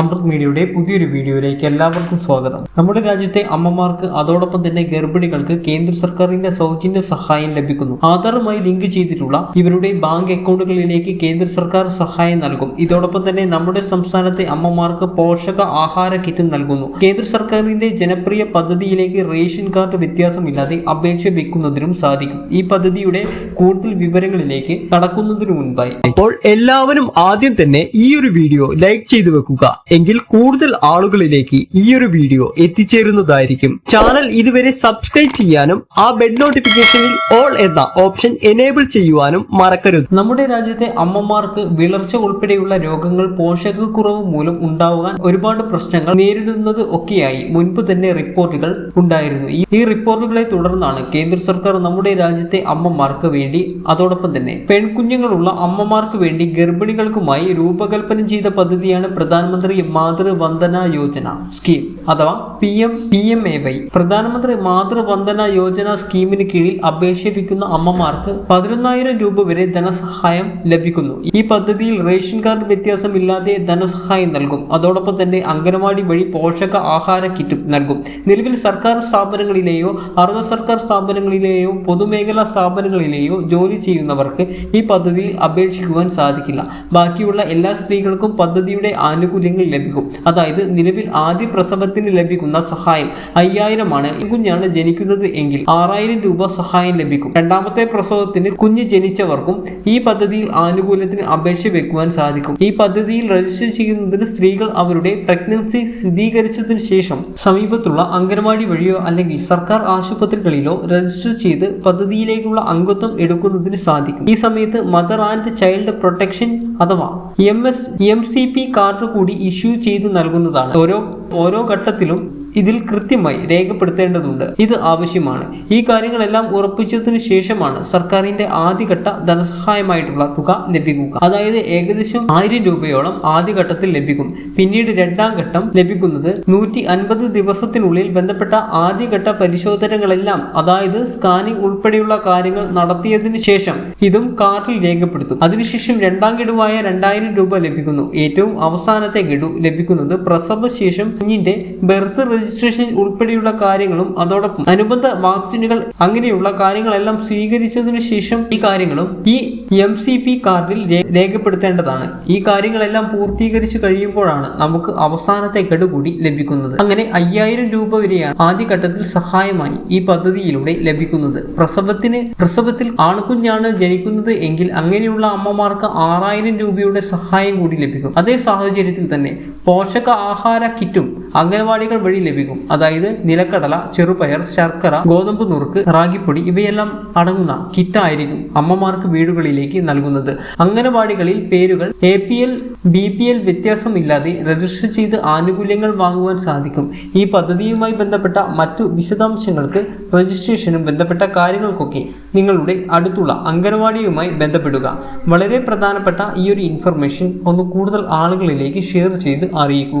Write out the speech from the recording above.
അമൃത് മീഡിയയുടെ പുതിയൊരു വീഡിയോയിലേക്ക് എല്ലാവർക്കും സ്വാഗതം. നമ്മുടെ രാജ്യത്തെ അമ്മമാർക്ക് അതോടൊപ്പം തന്നെ ഗർഭിണികൾക്ക് കേന്ദ്ര സർക്കാരിന്റെ സൗജന്യ സഹായം ലഭിക്കുന്നു. ആധാറുമായി ലിങ്ക് ചെയ്തിട്ടുള്ള ഇവരുടെ ബാങ്ക് അക്കൗണ്ടുകളിലേക്ക് കേന്ദ്ര സർക്കാർ സഹായം നൽകും. ഇതോടൊപ്പം തന്നെ നമ്മുടെ സംസ്ഥാനത്തെ അമ്മമാർക്ക് പോഷക ആഹാര കിറ്റ് നൽകുന്നു. കേന്ദ്ര സർക്കാരിന്റെ ജനപ്രിയ പദ്ധതിയിലേക്ക് റേഷൻ കാർഡ് വ്യത്യാസമില്ലാതെ അപേക്ഷ വെക്കുന്നതിനും സാധിക്കും. ഈ പദ്ധതിയുടെ കൂടുതൽ വിവരങ്ങളിലേക്ക് കടക്കുന്നതിനു മുൻപായി. അപ്പോൾ എല്ലാവരും ആദ്യം തന്നെ ഈ ഒരു വീഡിയോ ലൈക്ക് ചെയ്തു വെക്കുക. എങ്കിൽ കൂടുതൽ ആളുകളിലേക്ക് ഈ ഒരു വീഡിയോ എത്തിച്ചേരുന്നതായിരിക്കും. ചാനൽ ഇതുവരെ സബ്സ്ക്രൈബ് ചെയ്യാനും ആ ബെഡ് നോട്ടിഫിക്കേഷനിൽ ഓൾ എന്ന ഓപ്ഷൻ എനേബിൾ ചെയ്യുവാനും മറക്കരുത്. നമ്മുടെ രാജ്യത്തെ അമ്മമാർക്ക് വിളർച്ച ഉൾപ്പെടെയുള്ള രോഗങ്ങൾ പോഷകക്കുറവ് മൂലം ഉണ്ടാവാൻ ഒരുപാട് പ്രശ്നങ്ങൾ നേരിടുന്നത് ഒക്കെയായി മുൻപ് തന്നെ റിപ്പോർട്ടുകൾ ഉണ്ടായിരുന്നു. ഈ- റിപ്പോർട്ടുകളെ തുടർന്നാണ് കേന്ദ്ര സർക്കാർ നമ്മുടെ രാജ്യത്തെ അമ്മമാർക്ക് വേണ്ടി അതോടൊപ്പം തന്നെ പെൺകുഞ്ഞുങ്ങളുള്ള അമ്മമാർക്ക് വേണ്ടി ഗർഭിണികൾക്കുമായി രൂപകൽപ്പന ചെയ്ത പദ്ധതിയാണ് പ്രധാനമന്ത്രി മാതൃവന്ദന യോജന സ്കീം അഥവാ P M P M A Y. Pradhan Mantri Matru Vandana Yojana സ്കീമിന് കീഴിൽ അപേക്ഷിപ്പിക്കുന്ന അമ്മമാർക്ക് പതിനൊന്നായിരം രൂപ വരെ ധനസഹായം ലഭിക്കുന്നു. ഈ പദ്ധതിയിൽ റേഷൻ കാർഡ് വ്യത്യാസമില്ലാതെ ധനസഹായം നൽകും. അതോടൊപ്പം തന്നെ അംഗനവാടി വഴി പോഷക ആഹാര കിറ്റും നൽകും. നിലവിൽ സർക്കാർ സ്ഥാപനങ്ങളിലെയോ അർദ്ധ സർക്കാർ സ്ഥാപനങ്ങളിലെയോ പൊതുമേഖലാ സ്ഥാപനങ്ങളിലെയോ ജോലി ചെയ്യുന്നവർക്ക് ഈ പദ്ധതിയിൽ അപേക്ഷിക്കുവാൻ സാധിക്കില്ല. ബാക്കിയുള്ള എല്ലാ സ്ത്രീകൾക്കും പദ്ധതിയുടെ ആനുകൂല്യങ്ങൾ ലഭിക്കും. അതായത് നിലവിൽ ആദ്യ പ്രസവത്തിന് ലഭിക്കുന്ന സഹായം അയ്യായിരമാണ്. കുഞ്ഞാണ് ജനിക്കുന്നത് എങ്കിൽ ആറായിരം രൂപ സഹായം ലഭിക്കും. രണ്ടാമത്തെ പ്രസവത്തിന് കുഞ്ഞ് ജനിച്ചവർക്കും ഈ പദ്ധതിയിൽ ആനുകൂല്യത്തിന് അപേക്ഷ വെക്കുവാൻ സാധിക്കും. ഈ പദ്ധതിയിൽ രജിസ്റ്റർ ചെയ്യുന്നതിന് സ്ത്രീകൾ അവരുടെ പ്രഗ്നൻസി സ്ഥിരീകരിച്ചതിന് ശേഷം സമീപത്തുള്ള അംഗനവാടി വഴിയോ അല്ലെങ്കിൽ സർക്കാർ ആശുപത്രികളിലോ രജിസ്റ്റർ ചെയ്ത് പദ്ധതിയിലേക്കുള്ള അംഗത്വം എടുക്കുന്നതിന് സാധിക്കും. ഈ സമയത്ത് മദർ ആൻഡ് ചൈൽഡ് പ്രൊട്ടക്ഷൻ അഥവാ M S M C P card കൂടി ഇഷ്യൂ ചെയ്ത് നൽകുന്നതാണ്. ഓരോ ഓരോ ഘട്ടത്തിലും ഇതിൽ കൃത്യമായി രേഖപ്പെടുത്തേണ്ടതുണ്ട്. ഇത് ആവശ്യമാണ്. ഈ കാര്യങ്ങളെല്ലാം ഉറപ്പിച്ചതിന് ശേഷമാണ് സർക്കാരിന്റെ ആദ്യഘട്ട ധനസഹായമായിട്ടുള്ള തുക ലഭിക്കുക. അതായത് ഏകദേശം ആയിരം രൂപയോളം ആദ്യഘട്ടത്തിൽ ലഭിക്കും. പിന്നീട് രണ്ടാം ഘട്ടം ലഭിക്കുന്നത് നൂറ്റി അൻപത് ദിവസത്തിനുള്ളിൽ ബന്ധപ്പെട്ട ആദ്യഘട്ട പരിശോധനകളെല്ലാം അതായത് സ്കാനിംഗ് ഉൾപ്പെടെയുള്ള കാര്യങ്ങൾ നടത്തിയതിന് ശേഷം ഇതും കാർഡിൽ രേഖപ്പെടുത്തും. അതിനുശേഷം രണ്ടാം ഗഡുവായ രണ്ടായിരം രൂപ ലഭിക്കുന്നു. ഏറ്റവും അവസാനത്തെ ഗഡു ലഭിക്കുന്നത് പ്രസവശേഷം കുഞ്ഞിന്റെ ബർത്ത് രജിസ്ട്രേഷൻ ഉൾപ്പെടെയുള്ള കാര്യങ്ങളും അതോടൊപ്പം അനുബന്ധ വാക്സിനുകൾ അങ്ങനെയുള്ള കാര്യങ്ങളെല്ലാം സ്വീകരിച്ചതിനു ശേഷം ഈ കാര്യങ്ങളും ഈ എം സി പി കാർഡിൽ രേഖപ്പെടുത്തേണ്ടതാണ്. ഈ കാര്യങ്ങളെല്ലാം പൂർത്തീകരിച്ചു കഴിയുമ്പോഴാണ് നമുക്ക് അവസാനത്തെ ഗഡു കൂടി ലഭിക്കുന്നത്. അങ്ങനെ അയ്യായിരം രൂപ വരെയാണ് ആദ്യഘട്ടത്തിൽ സഹായമായി ഈ പദ്ധതിയിലൂടെ ലഭിക്കുന്നത്. പ്രസവത്തിന് പ്രസവത്തിൽ ആൺകുഞ്ഞാണ് ജനിക്കുന്നത് എങ്കിൽ അങ്ങനെയുള്ള അമ്മമാർക്ക് ആറായിരം രൂപയുടെ സഹായം കൂടി ലഭിക്കും. അതേ സാഹചര്യത്തിൽ തന്നെ പോഷക ആഹാര കിറ്റും അംഗൻവാടികൾ വഴി ലഭിക്കും. അതായത് നിലക്കടല ചെറുപയർ ശർക്കര ഗോതമ്പ് നുറുക്ക് റാഗിപ്പൊടി ഇവയെല്ലാം അടങ്ങുന്ന കിറ്റായിരിക്കും അമ്മമാർക്ക് വീടുകളിലേക്ക് നൽകുന്നത്. അംഗനവാടികളിൽ പേരുകൾ A P L B P L വ്യത്യാസമില്ലാതെ രജിസ്റ്റർ ചെയ്ത് ആനുകൂല്യങ്ങൾ വാങ്ങുവാൻ സാധിക്കും. ഈ പദ്ധതിയുമായി ബന്ധപ്പെട്ട മറ്റു വിശദാംശങ്ങൾക്ക് രജിസ്ട്രേഷനും ബന്ധപ്പെട്ട കാര്യങ്ങൾക്കൊക്കെ നിങ്ങളുടെ അടുത്തുള്ള അംഗനവാടിയുമായി ബന്ധപ്പെടുക. വളരെ പ്രധാനപ്പെട്ട ഈ ഒരു ഇൻഫർമേഷൻ ഒന്ന് കൂടുതൽ ആളുകളിലേക്ക് ഷെയർ ചെയ്ത് അറിയിക്കുക.